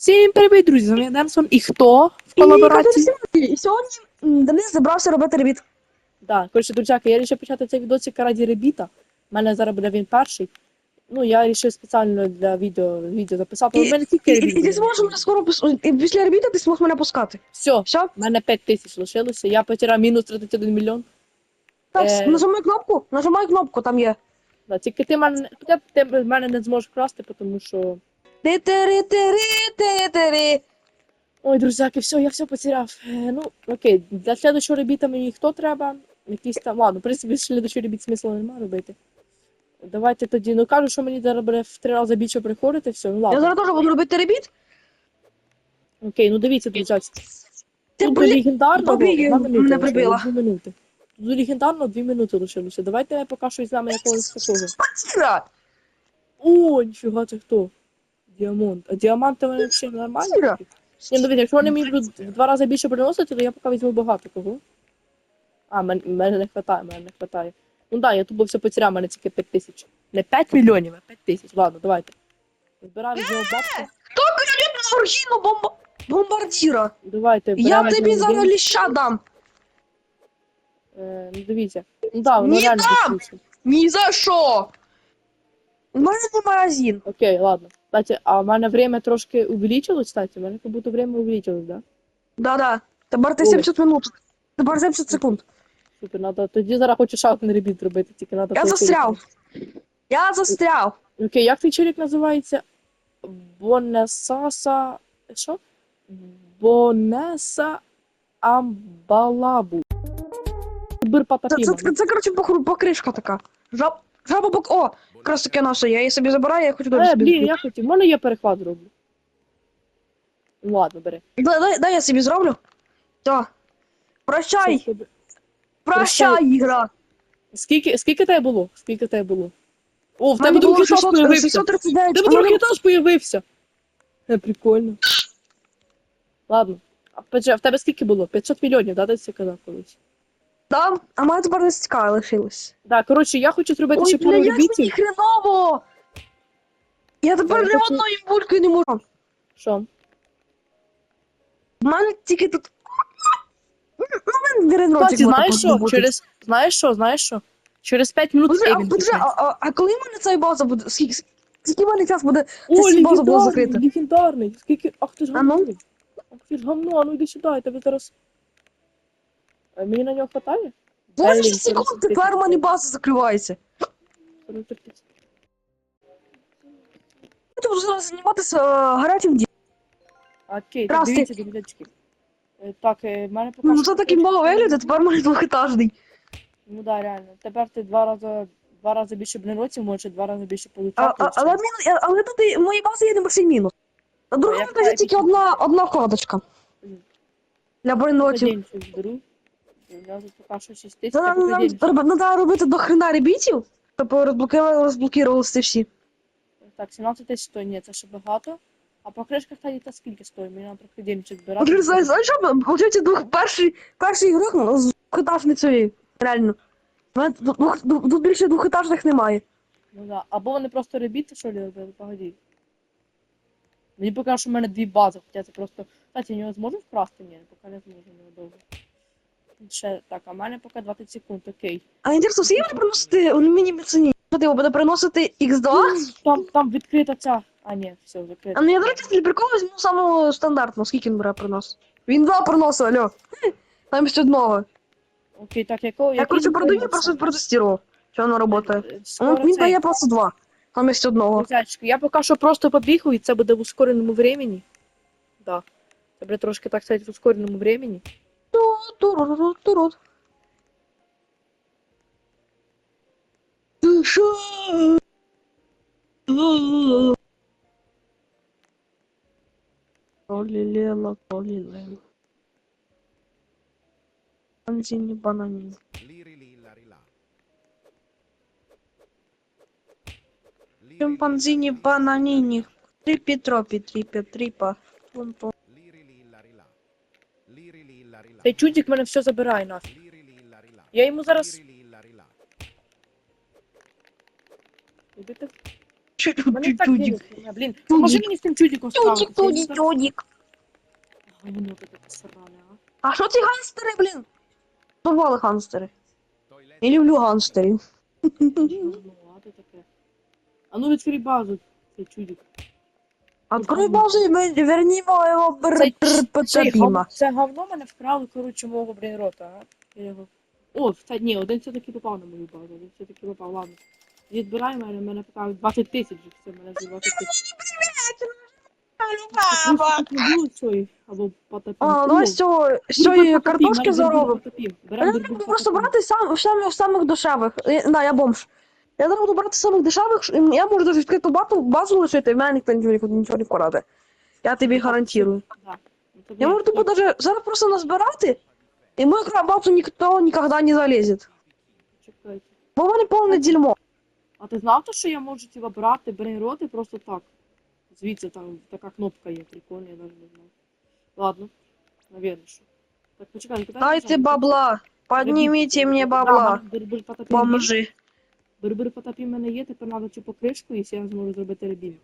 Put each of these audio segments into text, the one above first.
Всім привіт, друзі! З вами Денсон. І хто в І колаборації? І сьогодні Денис забрався робити ребіт. Так, коротше, друзяки, я вирішив почати цей відосик раді ребіта. У мене зараз буде він перший. Ну, я вирішив спеціально для відео, відео записати. У І, мене і, тільки і, і ти зможеш мене скоро пос- і після ребіта ти зможеш мене пускати. Все, Все? в мене 5 тисяч лишилося. Я потеряв мінус 31 мільйон. Так, Е. нажимай кнопку, нажимай кнопку, там є. Да, тільки ти мене, не- ти мене не зможеш красти, тому що. Ти-ти-ри-ти-ри-ти-ти-ри. Ой, друзяки, все, я все потеряв. Е, ну, окей, для слідчого ребіта мені хто треба? Якийсь там. Ладно, в принципі, слідчий ребіт смисла немає робити. Давайте тоді. Ну кажу, що мені буде в три рази більше приходити, все, ну Я ладно. зараз теж буду робити ребіт. Окей, ну дивіться, друзяки. Ти, Тут до блін, легендарного мене лишилось, прибила. Дві минути. Тут До легендарного дві минути лишилося. Давайте я поки що візьмемо якогось такого. Спатіра! О, ніфіга, це хто? Діамант. А діаманти вони нормальні? Спатіра! Ні, ну дивіться, якщо вони мені будуть в два рази більше приносити, то я поки візьму багато кого. А, мен- мене не хватає, мене не хватає. Ну да, я тупо все потеряв, мене тільки 5 тисяч. Не 5 мільйонів, а 5 тисяч. Ладно, давайте. Збираємо з нього бабки. Хто королів Ламборгіно бомба... бомбардіра? Давайте, Я беремо з тобі нього зараз деньги. ліща дам. Е, ну дивіться. Ну да, воно Ні, реально дам! дешевше. Ні за що? У мене не магазин. Окей, ладно. Кстати, а в мене время трошки увеличилось, кстати, у мене як будто время увеличилось, да? Да-да. Тепер ти Ой. 70 минут. Тепер 70 секунд. Супер, надо. Тоді зараз хочу шаутний ребіт робити, тільки надо. Я застряв. Я застряв. Окей, як твій челік називається? Бонесаса. Що? Бонеса Амбалабу. Це, Патапіма. це, це, коротше, покришка така. Жаб, жаба. О, якраз таке наше. Я її собі забираю, я хочу добре Е, собі. блін, я хотів. Можна я перехват зроблю? Ну ладно, бери. Дай, дай, дай я собі зроблю. Все. Прощай, Все, все, прощай, ігра. Скільки, скільки тебе було? Скільки тебе було? О, в В тебе мене було другий етаж 600, появився. 639. Тебе в другий етаж появився. Е, прикольно. Ладно. А Петже, в тебе скільки було? 500 мільйонів, да, десь я казав колись? Да, а мене тепер не лишилось. Так, коротше, я хочу зробити Ой, ще бля, пару як мені хреново! Я тепер ні хочу- одної бульки не можу. Що? В мене тільки тут. Ну, в мене дерен Кстати, знаєш що? Через... Знаєш що? Знаєш що? Через 5 минут Подожди, а, почне. а, а, а коли в мене цей база буде? Скільки, скільки в мене час буде? О, всі база була легендарний, закрита. легендарний. Скільки... Ах ти ж А ну? гамно. Ах ти ж гамно, а ну йди сюди, я тебе зараз... Мені на нього хватає? 20 Блін, секунд, 40 тепер у мене база закривається. 40 тисяч. Я буду зараз займатися е, гарячим ділом. Окей, так дивіться, друзячки. Е, Так, е, в мене поки Ну, це такий мало виглядає, тепер мене двохетажний. Ну да, реально. Тепер ти два рази, два рази більше бронеротів можеш, два рази більше А, получати. а, але, мінус, але тут і- в моїй базі є небольший мінус. На другому знаю, тільки одна, одна кладочка. Для бронелотів. Я тут поки що 6 тисяч, Нам, нам, день. нам треба робити до хрена ребітів, щоб розблокували, розблокувалися всі. Так, 17 тисяч стоїть, ні, це ще багато. А по кришках та та скільки стоїть? Мені треба трохи денчик збирати. От, знаєш, знаєш, що, виходить, двох, перший, перший ігрок ну, з двохетажницею, реально. У мене Тут, двох- тут, більше двохетажних немає. Ну да. Або вони просто ребіти, що ли, робили, погоді. Мені поки що в мене дві бази, хоча це просто. Кстати, нього зможу вкрасти? Ні, поки не зможу нього довго. Ще так, а в мене поки 20 секунд, окей. А інтересно, скільки буде приносити он мені? Що ти буде приносити X2? Там, там відкрита ця. А, ні, все, закрито. А ну я, до речі, для приколу візьму саму стандартну, скільки він бере принос. Він два приносив, алло. Замість одного. Окей, так, якого. Я, коротше, продаю, просто протестував, що воно працює. Скоро Він цей. дає просто два. Замість одного. Друзячки, я поки що просто побігаю, і це буде в ускореному времени. Да. Це буде трошки, так сказати, в ускореному времени. Ту-ру-ру-ру-ру. Ти що? Пролілела, пролілела. Банзіні банані. Шимпанзіні бананіні. Тріпі тропі, тріпі тріпа. Пум-пум. Цей чудик мене все забирає нафіг. Я йому зараз. Іди ти. Мене так Чудик. дивиться, блін. Поможи мені з тим чудиком Чудик, справитися. чудик, чудик. Говно таке посране, а. А що ці ганстери, блін? Бували ганстери. Я люблю ганстерів. Говно, а ти таке. А ну відкрий базу, цей чудик. Открой базу і ми вернімо його гав- Це говно мене вкрали, коротше, мого брейнрота, а? Я його... О, та, ні, один все-таки попав на мою базу, один все-таки попав, ладно. Відбирай мене, мене питали 20 тисяч, вже все, мене вже 20 тисяч. Просто тут не було цієї, або потопів. А, давай з цього, з ну, цієї потопів, картошки заробимо. потопів. Беремо Я дурбу просто потопів. брати сам, самих дешевих. Да, я бомж. Я зараз буду брати самих дешевих, я можу навіть відкриту базу, базу лишити, в мене ніхто нічого, нічого не вкраде. Я тобі гарантую. Ну, Я можу тупо даже зараз просто назбирати, і мою базу ніхто ніколи не залізе. Чекайте. Бо в мене повне дерьмо. А ти знав, що я можу типа, брати брейнроти просто так? Звідси там така кнопка є, прикольна, я навіть не знаю. Ладно, навірно, що. Так, почекай, кидай. Дайте бабла. Підніміть мені бабла. Бомжи. Бербер потопі в мене є, тепер треба цю покришку, і я зможу зробити ребін.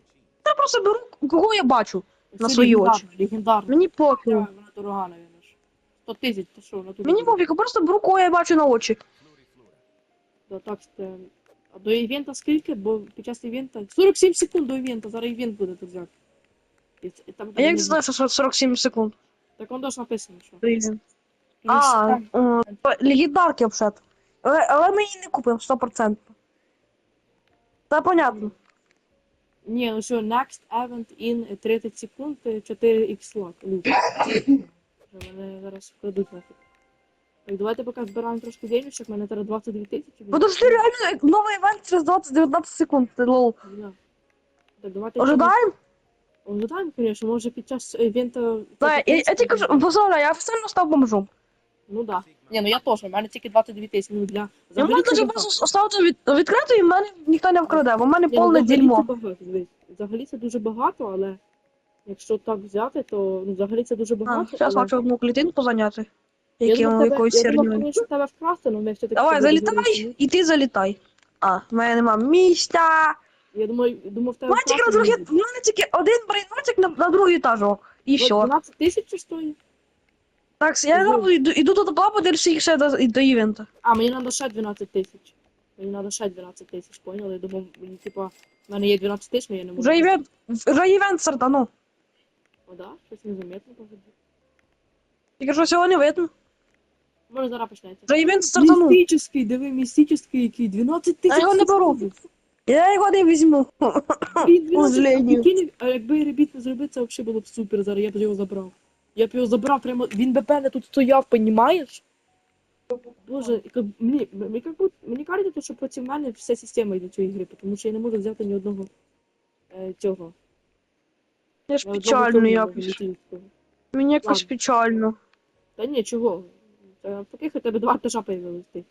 Я просто беру, кого я бачу. На свої легендарно, очі. Легендарно. Мені пофігу. Вона дорога, навірно. ж. 100 тисяч, то що, вона тут. Мені пофігу, просто беру, кого я бачу на очі. Да, так, це... А до івента скільки? Бо під час івента... 47 секунд до івента, зараз івент буде тут взяти. І і там А як знаєш, що 47 секунд? Так он ж написано, що. Блін. А, що легендарки взагалі. Але, але ми її не купимо 100%. Та понятно. Ні, ну що, next event in 30 секунд, е, 4x slot. Лут. Вже Мене зараз вкрадуть нафіг. Так, давайте поки збираємо трошки денежок, мене зараз 22 тисячі. Подожди, реально, новий івент через 20-19 секунд. Ти лол. Да. Так, давайте... Ожидаємо? Ожидаємо, звісно, може під час івента... Так, я, я тільки кажу, позволяю, я офіційно став бомжом. Ну да. Ні, ну я теж, у мене тільки 22 тисячі, ну для... Я взагалі можу це багато. просто оставити від, відкрито і в мене ніхто не вкраде, бо в мене Ні, ну, повне взагалі дерьмо. Це багато, дивись. Взагалі це дуже багато, але якщо так взяти, то ну, взагалі це дуже А, багато. зараз але... хочу одну клітинку зайняти. Я Яким тебе, якоюсь я думав, хернею. тебе вкрасти, але ми все-таки... Давай, залітай, і ти залітай. А, в мене нема місця. Я думаю, думав, тебе В мене тільки на вкрасти. другий, в мене тільки один брейнотик на, на другий етажок. І все. 12 тисяч чи стоїть? Так, я Ого. зараз йду, йду до тепла, подивлюся ще до, до івента. А, мені треба ще 12 тисяч. Мені треба ще 12 тисяч, поняли? Я думав, мені, типа, в мене є 12 тисяч, але я не можу. Вже івент, вже івент стартанув. О, да? Щось незаметно погоди. Тільки що сьогодні видно. Може зараз почнеться. Вже івент стартанув. Містичний, диви, містичний який, 12 тисяч. Я його не беру. Я його не візьму. Блін, 12 Узлення. А якби ребіт не зробив, це взагалі було б супер зараз, я б його забрав. Я б його забрав прямо, він би певне тут стояв, понімаєш? Боже, мені, мені, мені кажеться, що проти мене вся система йде цієї гри, тому що я не можу взяти ні одного е, цього. Мені ж печально якось. Мені якось Ладно. печально. Та ні, чого? Та, таких у тебе два етажа появилось ти.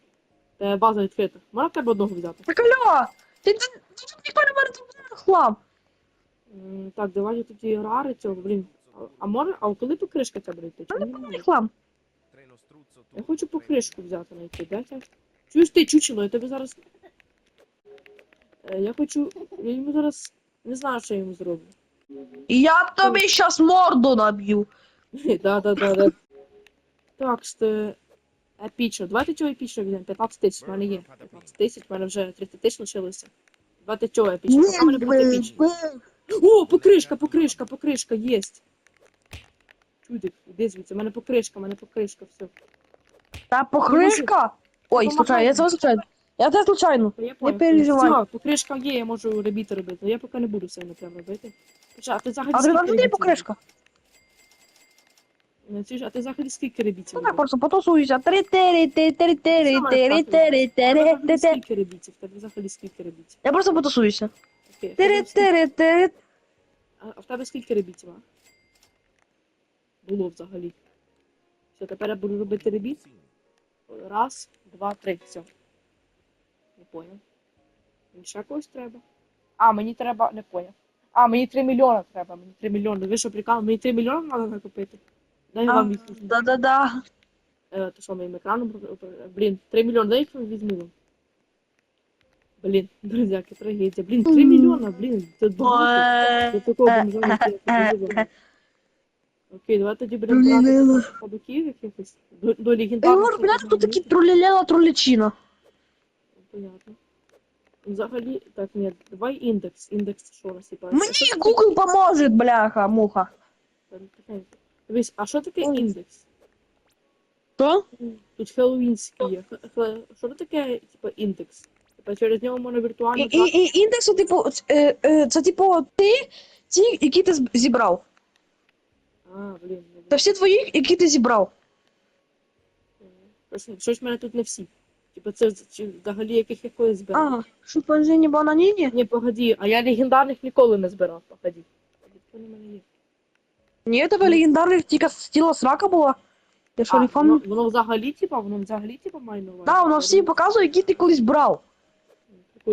Та база відкрита. Можна в тебе одного взяти? Так алло, ти ти- ти тут ніхто не тут хлам. М, Так, давайте тоді рари цього, блін. А, а а коли покришка буде йти? Чи Мене хлам. Я хочу покришку взяти знайти, дайте. Чуєш ти, чучело, я тебе зараз. Е, Я хочу. Я йому зараз. Не знаю, що я йому зроблю. Я тобі щас морду наб'ю. Да, да, да, да. Так, сте. Епічно. Давайте цього епічно візьмемо. 15 тисяч в мене є. 15 тисяч, в мене вже 30 тисяч лишилося. Давайте цього епічно. В мене буде епічно. О, покришка, покришка, покришка, єсть. Чудик, іди звідси, у мене покришка, у мене покришка, все. Та покришка. Ой, случайно, я це случайно. Я це случайно. Я понял. переживай. Все, покришка є, я можу ребіти робити. але Я поки не буду все не прям робити. Хоча, а ти взагалі А ти скільки там є ребітів? покришка? Ну, ти ж- А ти взагалі скільки ребітів? Ну так, робиш? просто потусуюся. Три тери тери тери Сама тери розказуй. тери тебе взагалі тери Скільки ребітів? Тебе взагалі скільки ребітів? Я просто потусуюся. Окей, а в тебе скільки- тери тери А а в тебе скільки ребітів? а? Було взагалі. Все, тепер я буду робити ребіт. Раз, два, три. Все. Не поняв. Мені ще когось треба. А, мені треба, не поняв. А, мені 3 мільйона треба. Мені 3 мільйони. Ви що прикал? Мені 3 мільйони треба накопити. Дай я вам їх. Да-да-да. Е, то що моїм екраном? Блін, 3 мільйони, дай їх візьму. Блін, друзяки, трагедія. Блін, 3 мільйона, блін, це багато. До такого бомжа не. Окей, давай тоді будемо брати ходоків якихось. До, до Я можу поняти, хто такі троліляла тролічина. Понятно. Взагалі, так, ні, давай індекс. Індекс що насипає? Мені Google поможе, бляха, муха. Дивись, а що таке індекс? Що? Тут хеллоуінський є. Що це таке, типа, індекс? Типа через нього можна І, віртуально і, і індекс, типу, е, е, це типу ти, ті, які ти зібрав. А, блін. Це всі твої, які ти зібрав. Щось, в мене тут не всі. Типа це чи взагалі яких якоїсь збирав. А, шимпанзині бананіні? Ні, погоді, а я легендарних ніколи не збирав, погоді. Погоді, в мене є? Ні, у тебе легендарних тільки стіла срака була. Я що А, не воно, пам'ятаю. воно взагалі, типа, воно взагалі, типа, має на увазі? Да, воно всі показує, які ти колись брав.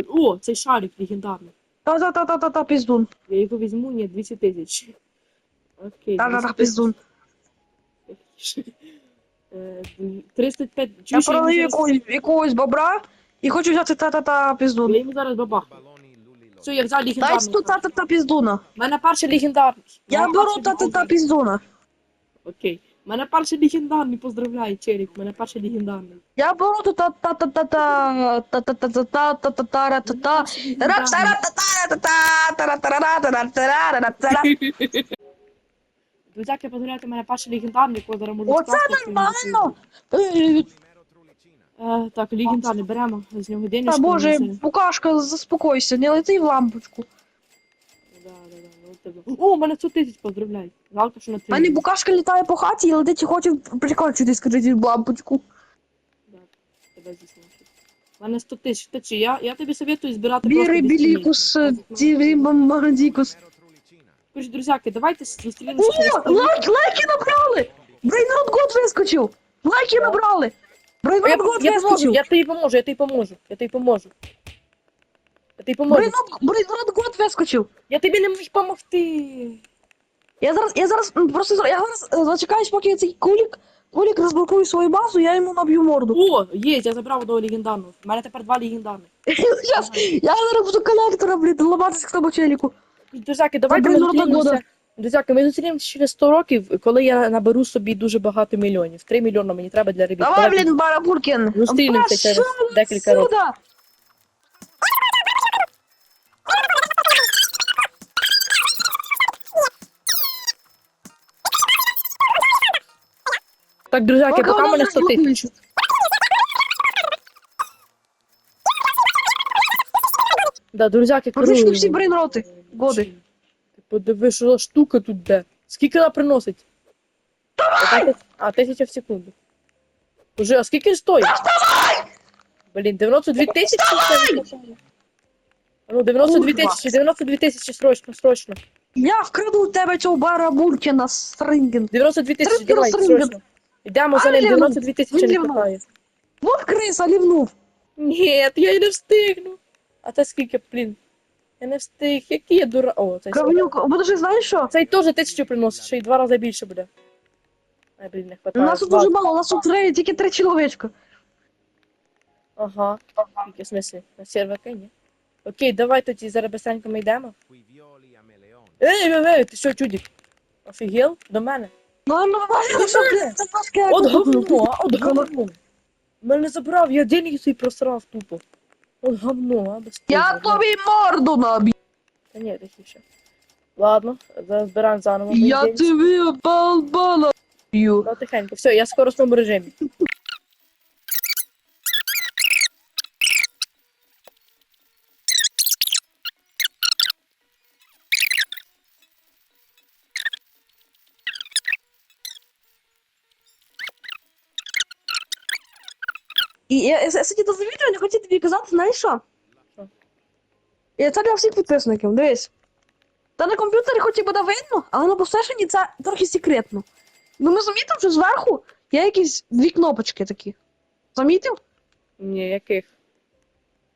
О, цей шарик легендарний. Та-та-та-та-та, піздун. Я його візьму, ні, 200 тисяч. Окей. Та-та-та, 200 піздун. тисяч. Е, дві- 305. Я Чуєш, я йому продаю зараз- якогось, якогось бобра і хочу взяти та-та-та піздун. Я йому зараз бабахну. Все, я взяв Дай легендарний. сто та-та-та піздуна. У мене перший легендарний. Я мене беру перший та-та-та легендарний. піздуна. Окей. У мене перший легендарний, поздравляю, Черік. У мене перший легендарний. Я беру та та Друзяки, поздравляйте, у мене перший легендарний, кого зараз можу Оце скласти, нормально! Е, Так, легендарний, беремо з нього Та боже, букашка, заспокойся, не лети в лампочку. Да, да, да, от тебе. О, у мене 100 тисяч, поздравляй. Жалко, що на У мене букашка літає по хаті і летить і хоче прикончити, скажіть, в лампочку. Тебе. У мене 100 тисяч. Та чи я, я тобі советую збирати просто Біри десятилітні. білікус, дівімамардікус. Короче, друзяки, давайте зустрінемося О, лайк, лайки набрали! Брейнрод год вискочив! Лайки набрали! Брейнрод год я вискочив! я тобі поможу, я тобі поможу, я тобі поможу. Я тобі поможу. Брейнрод год вискочив! Я тобі не можу допомогти. Я зараз, я зараз просто я зараз е, зачекаюсь, поки цей кулік, кулік розблокує свою базу, я йому наб'ю морду. О, є, я забрав одного легендарного. У мене тепер два легендарних. Я зараз буду колектора, блін, ламатися к тому челіку. Друзяки, давайте ми зустрінемося. Друзяки, ми зустрінемося через 100 років, коли я наберу собі дуже багато мільйонів. 3 мільйони мені треба для ребіт. Давай, блін, Барабуркін. Зустрінемося через декілька років. Так, друзяки, Поки мене 100 тисяч. Да, друзяки, керую. всі брейнроти. Годи. Ти подиви, що за штука тут де. Скільки вона приносить? Давай! А, тисяча в секунду. Уже, а скільки стоїть? Блін, 92 тисячі? Ну, 92 тисячі, 92 тисячі, срочно, срочно. Я вкраду у тебе цього Барабуркіна Стринген. 92 тисячі, давай, срочно. Йдемо за ним, 92 тисячі не хватає. Вот криса лівнув. Ні, я не встигну. А це скільки, блін? Я не встиг, який я дура. О, цей Кравнюк, подожди, знаєш що? Цей теж тисячу приносить, ще й два рази більше буде. Ай, блін, не У хватає. нас тут дуже мало, у нас тут три, тільки три чоловічка. Ага. Скільки в смислі? На серверки, ні? Окей, давай тоді зараз быстренько ми йдемо. Ей, ей, ей, ти що, чудик? Офігел? До мене? Ну, ну, ну, що ти? От говно, от Говно. Мене забрав, я деньги свій просрав тупо. От говно, а, без Я тобі морду наб'ю. Та ні, тихіше. Ладно, збираємо заново. Я тебе тобі балбала б'ю. Ну, тихенько. Все, я в тому режимі. І я, я, я сидів до відео, не хотів тобі казати, знаєш що? І це для всіх підписників, дивись. Та на комп'ютері хоч і буде видно, але на PlayStation це трохи секретно. Ну ми замітив, що зверху є якісь дві кнопочки такі. Замітив? Ні, яких?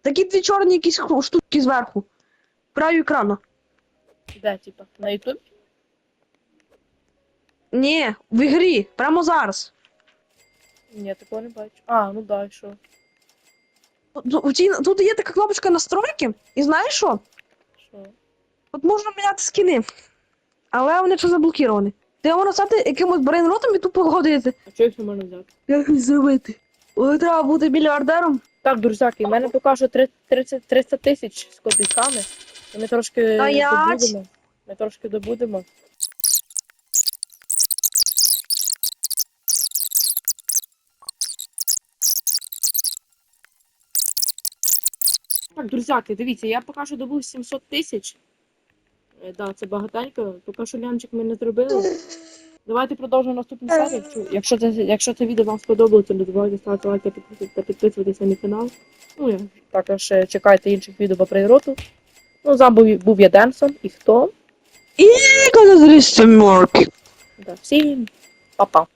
Такі дві чорні якісь штуки зверху. Краю екрану. Де, типа? На Ютубі? Ні, в ігрі, прямо зараз. Ні, такого не бачу. А, ну да, і що? Тут- у цій- Тут є така кнопочка настройки, і знаєш що? Що? Тут можна міняти скіни. Але вони ще заблоковані. Ти можна стати якимось брейнротом і тупо ходити. А чого їх не можна взяти? Як їх зробити? Ой, треба бути мільярдером. Так, друзяки, в мене поки що три- 30 300 тисяч з копійками. І Ми трошки Стоять! добудемо. Ми трошки добудемо. Так, друзяки, дивіться, я поки що добув 700 тисяч. Е, Да, це багатенько. Поки що лямчик ми не зробили. Давайте продовжимо наступну серію. Якщо- це, якщо це відео вам сподобалося, то не забувайте ставити підписуйтесь та підписуватися на мій канал. Ну і також е, чекайте інших відео по прироту. Ну, з вами був, був я Денсон. І хто? І коли зріс морки. Да, всім па-па.